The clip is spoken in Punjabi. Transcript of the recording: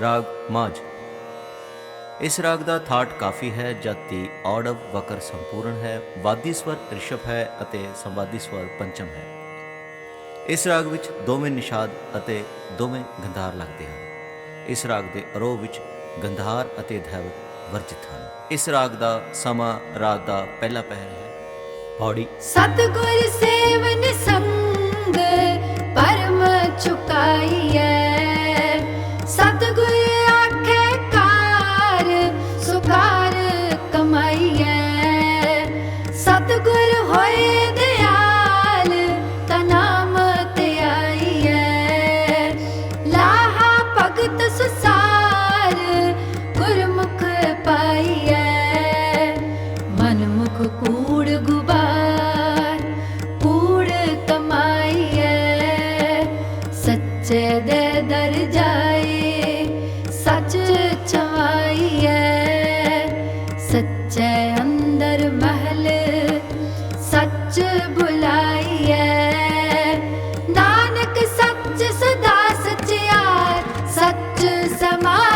ਰਾਗ ਮਾਝ। ਇਸ ਰਾਗ ਦਾ ਥਾਟ ਕਾਫੀ ਹੈ ਜਦਕਿ ਔੜਵ ਵਕਰ ਸੰਪੂਰਨ ਹੈ, ਵਾਦੀ ਸਵਰ ਰਿਸ਼ਭ ਹੈ ਅਤੇ ਸੰਵਾਦੀ ਸਵਰ ਪੰਚਮ ਹੈ। ਇਸ ਰਾਗ ਵਿੱਚ ਦੋਵੇਂ ਨਿਸ਼ਾਦ ਅਤੇ ਦੋਵੇਂ ਗੰਧਾਰ ਲੱਗਦੇ ਹਨ। ਇਸ ਰਾਗ ਦੇ ਅਰੋਹ ਵਿੱਚ ਗੰਧਾਰ ਅਤੇ ਧੈਵਤ ਵਰਜਿਤ ਹਨ। ਇਸ ਰਾਗ ਦਾ ਸਮਾਂ ਰਾਤ ਦਾ ਪਹਿਲਾ ਪਹਿਰ ਹੈ। ਪੌੜੀ ਸਤਗੁਰ ਸੇਵਨ ਸਤਗੁਰ ਹੋਏ ਦਿਆਲ, ਤਾ ਨਾਮ ਧਿਆਈਐ ਲਾਹਾ ਭਗਤ ਸੁਸਾਰ, ਗੁਰਮੁਖ ਪਾਈਐ। ਮਨ ਮੁਖ ਕੂੜ ਗੁਬਾਰ, ਕੂੜ ਕਮਾਈਐ ਸੱਚੇ ਦੇ ਦਰ ਜਾਏ, ਸੱਚ ਚਵਾਈਐ ਸੱਚੇ ਅੰਦਰ ਮਹਿਲ ਬੁਲਾਈਐ। ਨਾਨਕ ਸੱਚ ਸਦਾ ਸਚਿਆਰ ਸੱਚ ਸਮਾ